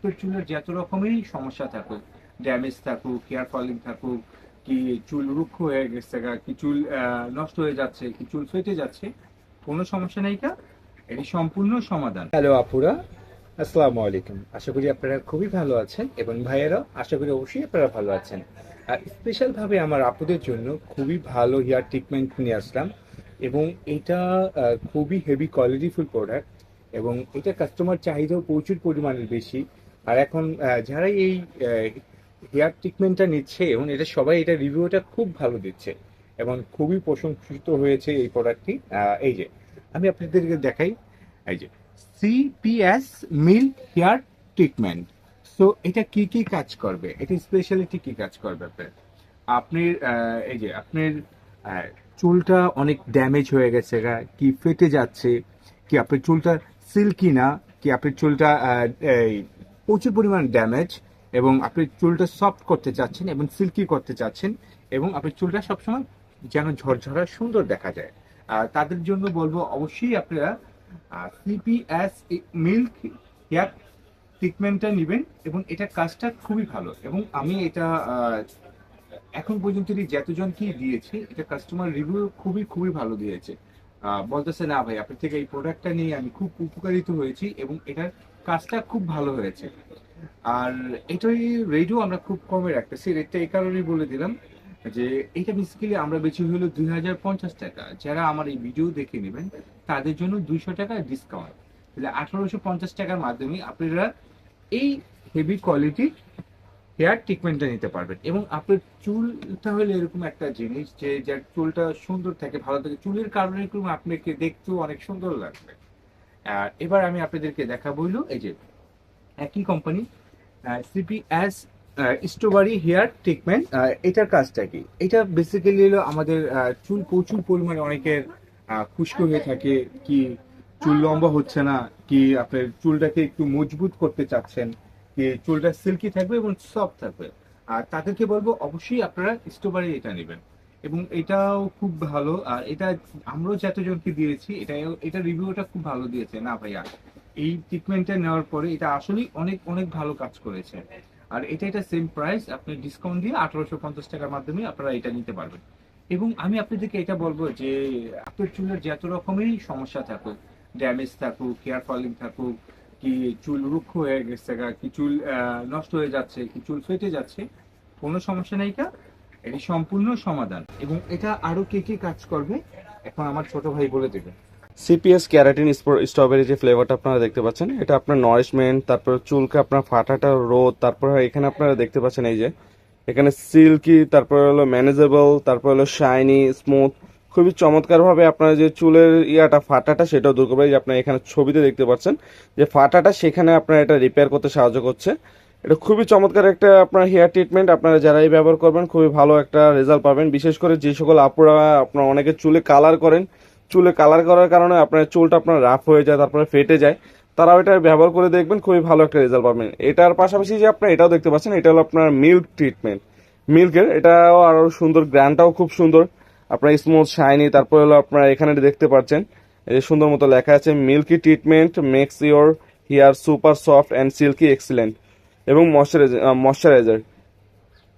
আপনার চুলের যত রকমেরই সমস্যা থাকুক ড্যামেজ থাকুক হেয়ার ফলিং থাকুক, কি চুল রুক্ষ হয়ে গেছে কি চুল নষ্ট হয়ে যাচ্ছে, কি চুল ফেটে যাচ্ছে, কোনো সমস্যা নেই কা? এটি সম্পূর্ণ সমাধান। হ্যালো আপুরা, আসসালামু আলাইকুম। আশা করি আপনারা খুবই ভালো আছেন এবং ভাইয়েরা আশা করি অবশ্যই আপনারা ভালো আছেন। আর স্পেশাল ভাবে আমার আপুদের জন্য খুবই ভালো হেয়ার ট্রিটমেন্ট নিয়ে আসলাম এবং এটা খুবই হেভি কোয়ালিটিফুল প্রোডাক্ট এবং এটা কাস্টমার চাহিদাও প্রচুর পরিমাণের বেশি। আর এখন যারা এই হেয়ার ট্রিটমেন্টটা নিচ্ছে এবং এটা সবাই এটা রিভিউটা খুব ভালো দিচ্ছে এবং খুবই প্রশংসিত হয়েছে এই প্রোডাক্টটি এই যে আমি আপনাদেরকে দেখাই এই যে CPS milk hair treatment so এটা কি কি কাজ করবে? এটা স্পেশালিটি কি কাজ করবে আপনার? আপনি এই যে আপনার চুলটা অনেক ড্যামেজ হয়ে গেছে কি ফেটে যাচ্ছে কি আপনার চুলটা সিল্কি না কি আপনার চুলটা এই, প্রচুর পরিমাণ ড্যামেজ এবং আপনি চুলটা সফট করতে চাচ্ছেন এবং সিল্কি করতে চাচ্ছেন এবং আপনার চুলটা সবসময় যেন ঝরঝরা সুন্দর দেখা যায়। আর তাদের জন্য বলব অবশ্যই আপনারা সিপিএস মিল্ক হেয়ার ট্রিটমেন্টটা নেবেন এবং এটা কাজটা খুবই ভালো এবং আমি এটা এখন পর্যন্ত যতজনকে দিয়েছি, এটা কাস্টমার রিভিউ খুবই খুবই ভালো দিয়েছে। বলতেছে, না ভাই, আপনার থেকে এই প্রোডাক্টটা নিয়ে আমি খুব উপকারিত হয়েছি এবং এটার কাজটা খুব ভালো হয়েছে। আর এটাই রেডিও আমরা খুব কমে রাখতেছি। রেটটা এই কারণেই বলে দিলাম যে, এটা বেসিক্যালি আমরা বেশি হলো দুই হাজার পঞ্চাশ টাকা। যারা আমার এই ভিডিও দেখে নেবেন, তাদের জন্য দুইশো টাকা ডিসকাউন্ট তাহলে আঠারোশো পঞ্চাশ টাকার মাধ্যমে আপনারা এই হেভি কোয়ালিটির হেয়ার ট্রিটমেন্টটা নিতে পারবেন। এবং আপনার চুলটা হলে এরকম একটা জিনিস যে, যার চুলটা সুন্দর থাকে, ভালো থাকে। চুলের কারণে এরকম আপনাকে দেখতেও অনেক সুন্দর লাগবে। আর এবার আমি আপনাদেরকে দেখাবো হলো এই যে একই company CPS strawberry hair treatment এটার কাজটা কি? এটা বেসিক্যালি হলো আমাদের চুল প্রচুর পরিমাণে অনেকের খুশকি হয়ে থাকে কি চুল লম্বা হচ্ছে না, কি আপনার চুলটাকে একটু মজবুত করতে চাচ্ছেন, কি চুলটা সিল্কি থাকবে এবং সফট থাকবে। আর তাদেরকে বলব অবশ্যই আপনারা স্ট্রবেরি এটা নেবেন। এবং এটাও খুব ভালো। আর এটা আমরাও যতজনকে দিয়েছি এটা এটা রিভিউটা খুব ভালো দিয়েছে। না ভাইয়া, এই ট্রিটমেন্টটা নেওয়ার পরে এটা আসলেই অনেক অনেক ভালো কাজ করেছে। আর এটা এটা সেম প্রাইস আপনি ডিসকাউন্ট দিয়ে আঠারোশো পঞ্চাশ টাকার মাধ্যমে আপনারা এটা নিতে পারবেন। এবং আমি আপনাদেরকে এটা বলব যে, আপনার চুলের যত রকমেরই সমস্যা থাকুক ড্যামেজ থাকুক হেয়ার ফলিং থাকুক, কি চুল রুক্ষ হয়ে গেছে কি চুল নষ্ট হয়ে যাচ্ছে, কি চুল ফেটে যাচ্ছে, কোনো সমস্যা নেই কা। এটি সম্পূর্ণ সমাধান। এবং এটা আরও কে কি কাজ করবে, এখন আমার ছোট ভাই বলে দেবে। সিপিএস ক্যারাটিন স্ট্রবেরি যে ফ্লেভারটা আপনারা দেখতে পাচ্ছেন, এটা আপনার নারিশমেন্ট তারপর চুলকে আপনার ফাটাটা রোদ, তারপর এখানে আপনারা দেখতে পাচ্ছেন এই যে, এখানে সিল্কি তারপর হলো ম্যানেজেবল তারপর হলো শাইনি স্মুথ খুবই চমৎকার ভাবে আপনার যে চুলের ইয়াটা, ফাটাটা সেটাও দূর করবে যে আপনার এখানে ছবিতে দেখতে পাচ্ছেন, যে ফাটাটা সেখানে আপনার এটা রিপেয়ার করতে সাহায্য করছে। এটা খুবই চমৎকার একটা আপনার হেয়ার ট্রিটমেন্ট আপনারা যারাই ব্যবহার করবেন, খুবই ভালো একটা রেজাল্ট পাবেন। বিশেষ করে যে সকল আপুরা আপনার অনেকে চুলে কালার করেন। চুলে কালার করার কারণে আপনার চুলটা আপনার রাফ হয়ে যায়, তারপরে ফেটে যায়। তারাও এটা ব্যবহার করে দেখবেন, খুবই ভালো একটা রেজাল্ট পাবেন। এটার পাশাপাশি যে আপনার এটাও দেখতে পাচ্ছেন, এটা হলো আপনার মিল্ক ট্রিটমেন্ট মিল্কের এটাও আরও সুন্দর গ্র্যান্ডটাও খুব সুন্দর। আপনার স্মুথ শাইনি তারপরে হলো আপনার এখানে দেখতে পাচ্ছেন। এই সুন্দর মতো লেখা আছে milky treatment makes your hair super soft and silky excellent এবং ময়শ্চারাইজার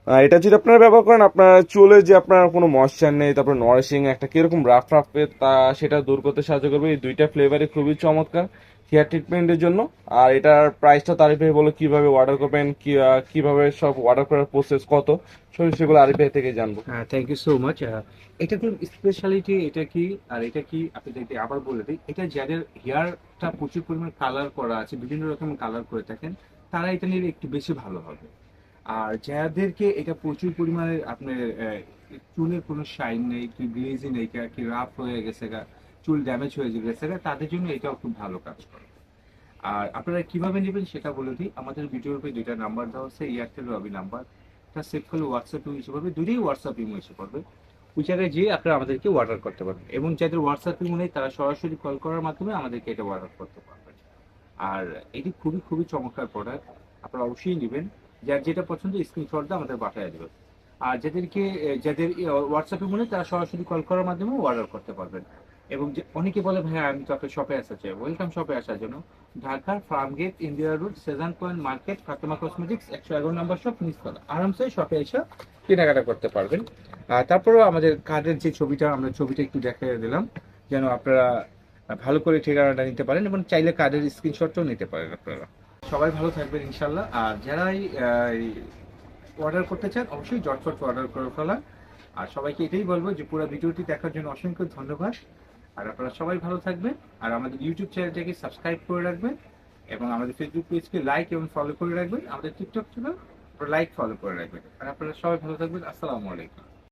আহ, এটা যদি আপনারা ব্যবহার করেন আপনার চুলে যে আপনার কোনো ময়শ্চার নেই তারপর নরিশিং একটা কীরকম রাফ রাফ তা সেটা দূর করতে সাহায্য করবে। এই দুইটা ফ্লেভারই খুবই চমৎকার হেয়ার ট্রিটমেন্টের জন্য। আর এটার প্রাইসটা তারিফ বলে কীভাবে অর্ডার করবেন কি কীভাবে সব অর্ডার করার প্রসেস কত সব সেগুলো আরিফ থেকে জানব। হ্যাঁ থ্যাংক ইউ সো মাচ এটা কোন স্পেশালিটি এটা কি আর এটা কি আপনাদেরকে আবার বলে দিই এটা যাদের হেয়ারটা প্রচুর পরিমাণ কালার করা আছে বিভিন্ন রকম কালার করে থাকেন তারা এটা নিলে একটু বেশি ভালো হবে। আর যাদেরকে এটা প্রচুর পরিমাণে আপনার চুলের কোনো শাইন নেই কি গ্লেজি নেই কা, রাফ হয়ে গেছে গা চুল ড্যামেজ হয়ে গেছে গা, তাদের জন্য এটাও খুব ভালো কাজ করে। আর আপনারা কীভাবে নেবেন সেটা বলে দিই। আমাদের ভিডিওর উপরে দুইটা নাম্বার দেওয়া হচ্ছে এয়ারটেল রবি নাম্বার এটা সেভ করলে হোয়াটসঅ্যাপ ইউজ করবে দুটোই হোয়াটসঅ্যাপ ইমো এসে পড়বে ওই জায়গায় যেয়ে আপনারা আমাদেরকে অর্ডার করতে পারবেন। এবং যাদের হোয়াটসঅ্যাপ ইমো নেই তারা সরাসরি কল করার মাধ্যমে আমাদেরকে এটা অর্ডার করতে পারবেন। আর এটি খুবই খুবই চমৎকার প্রোডাক্ট আপনারা অবশ্যই নেবেন। যার যেটা পছন্দ স্ক্রিনশটটা আমাদের পাঠিয়ে দেবেন। আর যাদেরকে, যাদের হোয়াটসঅ্যাপে মনে তারা সরাসরি কল করার মাধ্যমে অর্ডার করতে পারবেন। এবং যে, অনেকে বলে ভাইয়া আমি তো আপনার শপে আসা চাই। ওয়েলকাম শপে আসার জন্য। ঢাকার farm gate India road Sezan point market Fatema cosmetics একশো এগারো নম্বর শপ নিচতলা। আরামসে শপে এসে কেনাকাটা করতে পারবেন। তারপরেও আমাদের কার্ডের যে ছবিটা, আমরা ছবিটা একটু দেখিয়ে দিলাম। যেন আপনারা ভালো করে ঠিকানাটা নিতে পারেন এবং চাইলে কার্ডের স্ক্রিনশটটাও নিতে পারেন আপনারা। সবাই ভালো থাকবেন ইনশাল্লাহ। আর যারাই অর্ডার করতে চান, অবশ্যই জটফট অর্ডার করে ফেলা আর সবাইকে এটাই বলব যে পুরো ভিডিওটি দেখার জন্য অসংখ্য ধন্যবাদ। আর আপনারা সবাই ভালো থাকবেন। আর আমাদের ইউটিউব চ্যানেলটাকে সাবস্ক্রাইব করে রাখবেন এবং আমাদের ফেসবুক পেজকে লাইক এবং ফলো করে রাখবেন। আমাদের টিকটক চ্যানেল লাইক ফলো করে রাখবেন। আর আপনারা সবাই ভালো থাকবেন। আসসালামু আলাইকুম।